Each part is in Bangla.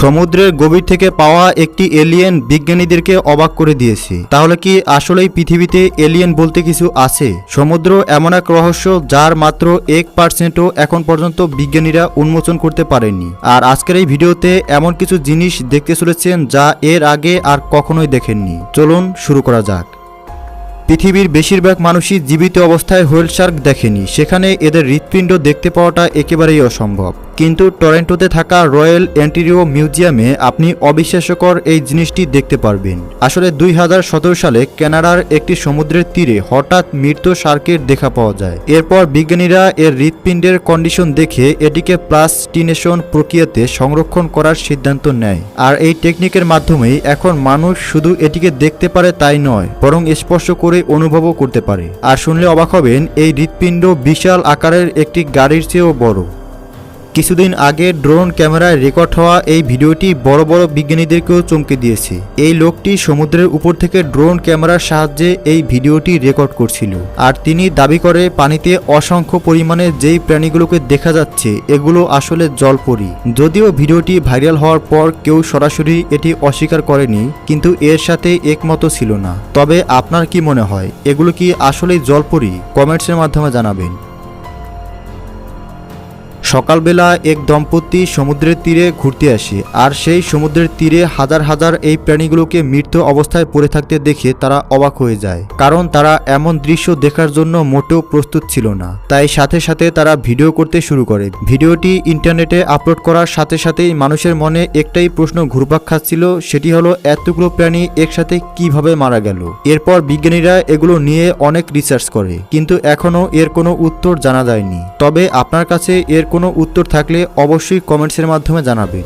সমুদ্রের গভীর থেকে পাওয়া একটি এলিয়েন বিজ্ঞানীদেরকে অবাক করে দিয়েছে। তাহলে কি আসলেই পৃথিবীতে এলিয়েন বলতে কিছু আছে? সমুদ্র এমন এক রহস্য যার মাত্র এক পার্সেন্টও এখন পর্যন্ত বিজ্ঞানীরা উন্মোচন করতে পারেননি আর আজকের এই ভিডিওতে এমন কিছু জিনিস দেখতে চলেছেন যা এর আগে আর কখনোই দেখেননি। চলুন শুরু করা যাক। পৃথিবীর বেশিরভাগ মানুষই জীবিত অবস্থায় হোয়েল শার্ক দেখেনি। সেখানে এদের হৃৎপিণ্ড দেখতে পাওয়াটা একেবারেই অসম্ভব। কিন্তু টরেন্টোতে থাকা রয়্যাল অ্যান্টিরিও মিউজিয়ামে আপনি অবিশ্বাস্যকর এই জিনিসটি দেখতে পারবেন। আসলে দুই হাজার সতেরো সালে কানাডার একটি সমুদ্রের তীরে হঠাৎ মৃত শার্কের দেখা পাওয়া যায়। এরপর বিজ্ঞানীরা এর হৃৎপিণ্ডের কন্ডিশন দেখে এটিকে প্লাস্টিনেশন প্রক্রিয়াতে সংরক্ষণ করার সিদ্ধান্ত নেয়। আর এই টেকনিকের মাধ্যমেই এখন মানুষ শুধু এটিকে দেখতে পারে তাই নয়, বরং স্পর্শ করে অনুভবও করতে পারে। আর শুনলে অবাক হবেন, এই হৃৎপিণ্ড বিশাল আকারের একটি গাড়ির চেয়েও বড়। কিছুদিন আগে ড্রোন ক্যামেরায় রেকর্ড হওয়া এই ভিডিওটি বড় বড় বিজ্ঞানীদেরকেও চমকে দিয়েছে। এই লোকটি সমুদ্রের উপর থেকে ড্রোন ক্যামেরার সাহায্যে এই ভিডিওটি রেকর্ড করছিল। আর তিনি দাবি করে, পানিতে অসংখ্য পরিমাণে যেই প্রাণীগুলোকে দেখা যাচ্ছে, এগুলো আসলে জলপরি। যদিও ভিডিওটি ভাইরাল হওয়ার পর কেউ সরাসরি এটি অস্বীকার করেনি, কিন্তু এর সাথে একমত ছিল না। তবে আপনার কি মনে হয়, এগুলো কি আসলেই জলপরি? কমেন্টসের মাধ্যমে জানাবেন। সকালবেলা এক দম্পতি সমুদ্রের তীরে ঘুরতে আসে, আর সেই সমুদ্রের তীরে হাজার হাজার এই প্রাণীগুলোকে মৃত অবস্থায় পড়ে থাকতে দেখে তারা অবাক হয়ে যায়, কারণ তারা এমন দৃশ্য দেখার জন্য মোটেও প্রস্তুত ছিল না। তাই সাথে সাথে তারা ভিডিও করতে শুরু করে। ভিডিওটি ইন্টারনেটে আপলোড করার সাথে সাথেই মানুষের মনে একটাই প্রশ্ন ঘুরপাক খাচ্ছিল, সেটি হলো, এতগুলো প্রাণী একসাথে কীভাবে মারা গেল? এরপর বিজ্ঞানীরা এগুলো নিয়ে অনেক রিসার্চ করে, কিন্তু এখনও এর কোনো উত্তর জানা যায়নি। তবে আপনার কাছে এর কোনো উত্তর থাকলে অবশ্যই কমেন্টসের মাধ্যমে জানাবেন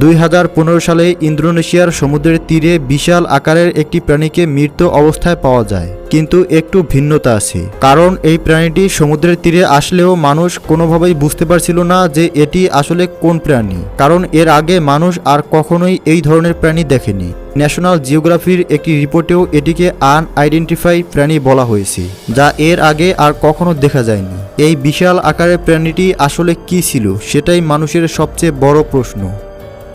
দুই হাজার পনেরো সালে ইন্দোনেশিয়ার সমুদ্রের তীরে বিশাল আকারের একটি প্রাণীকে মৃত অবস্থায় পাওয়া যায়, কিন্তু একটু ভিন্নতা আছে। কারণ এই প্রাণীটি সমুদ্রের তীরে আসলেও মানুষ কোনোভাবেই বুঝতে পারছিল না যে এটি আসলে কোন প্রাণী। কারণ এর আগে মানুষ আর কখনোই এই ধরনের প্রাণী দেখেনি। ন্যাশনাল জিওগ্রাফির একটি রিপোর্টেও এটিকে আনআইডেন্টিফাই প্রাণী বলা হয়েছে, যা এর আগে আর কখনো দেখা যায়নি। এই বিশাল আকারের প্রাণীটি আসলে কি ছিল, সেটাই মানুষের সবচেয়ে বড় প্রশ্ন।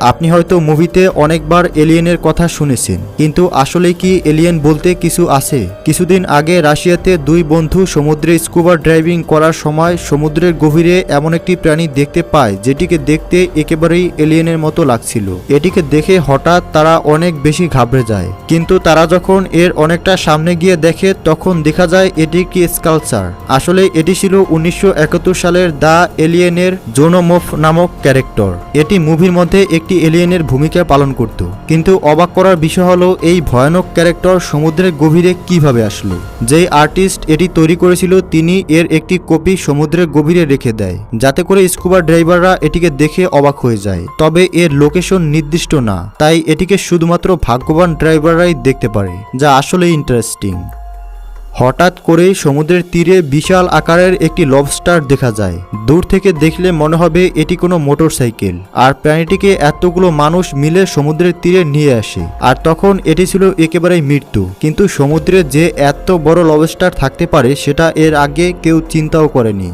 আপনি হয়তো মুভিতে অনেকবার এলিয়েনের কথা শুনেছেন, কিন্তু আসলে কি এলিয়েন বলতে কিছু আছে? কিছুদিন আগে রাশিয়াতে দুই বন্ধু সমুদ্রে স্কুবা ড্রাইভিং করার সময় সমুদ্রের গভীরে এমন একটি প্রাণী দেখতে পায়, যেটিকে দেখতে একেবারেই এলিয়েনের মতো লাগছিল। এটিকে দেখে হঠাৎ তারা অনেক বেশি ঘাবড়ে যায়। কিন্তু তারা যখন এর অনেকটা সামনে গিয়ে দেখে, তখন দেখা যায় এটি কি স্কালচার আসলে এটি ছিল উনিশশো একাত্তর সালের দ্য এলিয়েনের জোনোমোফ নামক ক্যারেক্টর। এটি মুভির মধ্যে একটি এলিয়েনের ভূমিকা পালন করত। কিন্তু অবাক করার বিষয় হলো, এই ভয়ানক ক্যারেক্টর সমুদ্রের গভীরে কীভাবে আসলো? যেই আর্টিস্ট এটি তৈরি করেছিল, তিনি এর একটি কপি সমুদ্রের গভীরে রেখে দেয়, যাতে করে স্কুবা ড্রাইভাররা এটিকে দেখে অবাক হয়ে যায়। তবে এর লোকেশন নির্দিষ্ট না, তাই এটিকে শুধুমাত্র ভাগ্যবান ড্রাইভাররাই দেখতে পারে, যা আসলে ইন্টারেস্টিং। হঠাৎ করেই সমুদ্রের তীরে বিশাল আকারের একটি লবস্টার দেখা যায়। দূর থেকে দেখলে মনে হবে এটি কোনো মোটরসাইকেল আর প্রাণীটিকে এতগুলো মানুষ মিলে সমুদ্রের তীরে নিয়ে আসে। আর তখন এটি ছিল একেবারেই মৃত্যু। কিন্তু সমুদ্রে যে এত বড় লবস্টার থাকতে পারে, সেটা এর আগে কেউ চিন্তাও করেনি।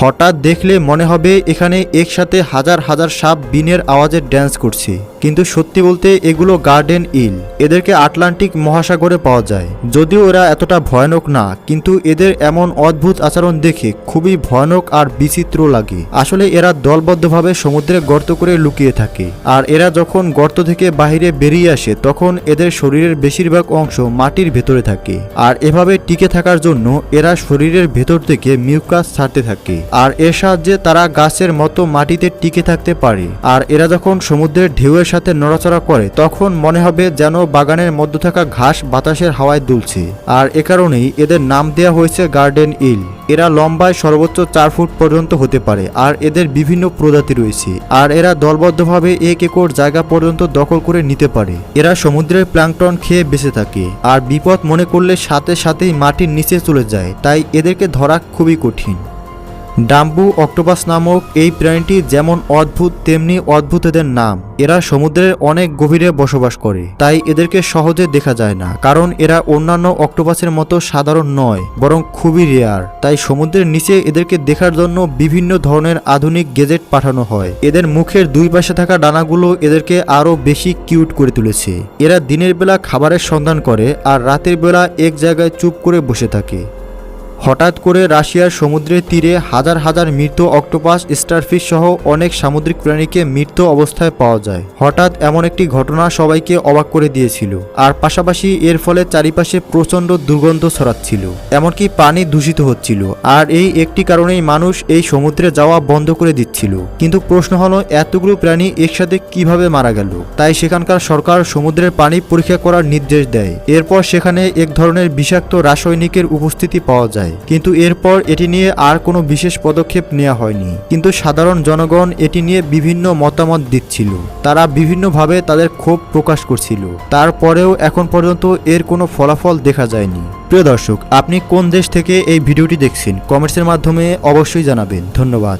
হঠাৎ দেখলে মনে হবে এখানে একসাথে হাজার হাজার সাপ বিনের আওয়াজে ড্যান্স করছে। কিন্তু সত্যি বলতে এগুলো গার্ডেন ইল। এদেরকে আটলান্টিক মহাসাগরে পাওয়া যায়। যদিও এরা এতটা ভয়ানক না, কিন্তু এদের এমন অদ্ভুত আচরণ দেখে খুবই ভয়ানক আর বিচিত্র লাগে। আসলে এরা দলবদ্ধভাবে সমুদ্রে গর্ত করে লুকিয়ে থাকে। আর এরা যখন গর্ত থেকে বাহিরে বেরিয়ে আসে, তখন এদের শরীরের বেশিরভাগ অংশ মাটির ভেতরে থাকে। আর এভাবে টিকে থাকার জন্য এরা শরীরের ভেতর থেকে মিউকাস ছাড়তে থাকে। আর এর সাহায্যে তারা গাছের মতো মাটিতে টিকে থাকতে পারে। আর এরা যখন সমুদ্রের ঢেউয়ের সাথে নড়াচড়া করে, তখন মনে হবে যেন বাগানের মধ্যে থাকা ঘাস বাতাসের হাওয়ায় দুলছে। আর এ কারণেই এদের নাম দেওয়া হয়েছে গার্ডেন ইল। এরা লম্বায় সর্বোচ্চ চার ফুট পর্যন্ত হতে পারে, আর এদের বিভিন্ন প্রজাতি রয়েছে। আর এরা দলবদ্ধভাবে এক একর জায়গা পর্যন্ত দখল করে নিতে পারে। এরা সমুদ্রের প্ল্যাংটন খেয়ে বেঁচে থাকে। আর বিপদ মনে করলে সাথে সাথেই মাটির নিচে চলে যায়, তাই এদেরকে ধরা খুবই কঠিন। ডাম্বু অক্টোপাস নামক এই প্রাণীটি যেমন অদ্ভুত, তেমনি অদ্ভুত এদের নাম। এরা সমুদ্রের অনেক গভীরে বসবাস করে, তাই এদেরকে সহজে দেখা যায় না, কারণ এরা অন্যান্য অক্টোপাসের মতো সাধারণ নয়, বরং খুবই রেয়ার। তাই সমুদ্রের নিচে এদেরকে দেখার জন্য বিভিন্ন ধরনের আধুনিক গেজেট পাঠানো হয়। এদের মুখের দুই পাশে থাকা ডানাগুলো এদেরকে আরও বেশি কিউট করে তুলেছে। এরা দিনের বেলা খাবারের সন্ধান করে আর রাতের বেলা এক জায়গায় চুপ করে বসে থাকে। হঠাৎ করে রাশিয়ার সমুদ্রের তীরে হাজার হাজার মৃত অক্টোপাস স্টারফিশ সহ অনেক সামুদ্রিক প্রাণীকে মৃত অবস্থায় পাওয়া যায়। হঠাৎ এমন একটি ঘটনা সবাইকে অবাক করে দিয়েছিল। আর পাশাপাশি এর ফলে চারিপাশে প্রচণ্ড দুর্গন্ধ ছড়াচ্ছিল। এমনকি পানি দূষিত হচ্ছিল। আর এই একটি কারণেই মানুষ এই সমুদ্রে যাওয়া বন্ধ করে দিচ্ছিল। কিন্তু প্রশ্ন হলো, এতগুলো প্রাণী একসাথে কীভাবে মারা গেল? তাই সেখানকার সরকার সমুদ্রের পানি পরীক্ষা করার নির্দেশ দেয়। এরপর সেখানে এক ধরনের বিষাক্ত রাসায়নিকের উপস্থিতি পাওয়া যায়। কিন্তু এরপর এটি নিয়ে আর কোনো বিশেষ পদক্ষেপ নেওয়া হয়নি। কিন্তু সাধারণ জনগণ এটি নিয়ে বিভিন্ন মতামত দিচ্ছিল। তারা বিভিন্নভাবে তাদের ক্ষোভ প্রকাশ করছিল। তারপরেও এখন পর্যন্ত এর কোনো ফলাফল দেখা যায়নি। প্রিয় দর্শক, আপনি কোন দেশ থেকে এই ভিডিওটি দেখছেন? কমেন্টসের মাধ্যমে অবশ্যই জানাবেন। ধন্যবাদ।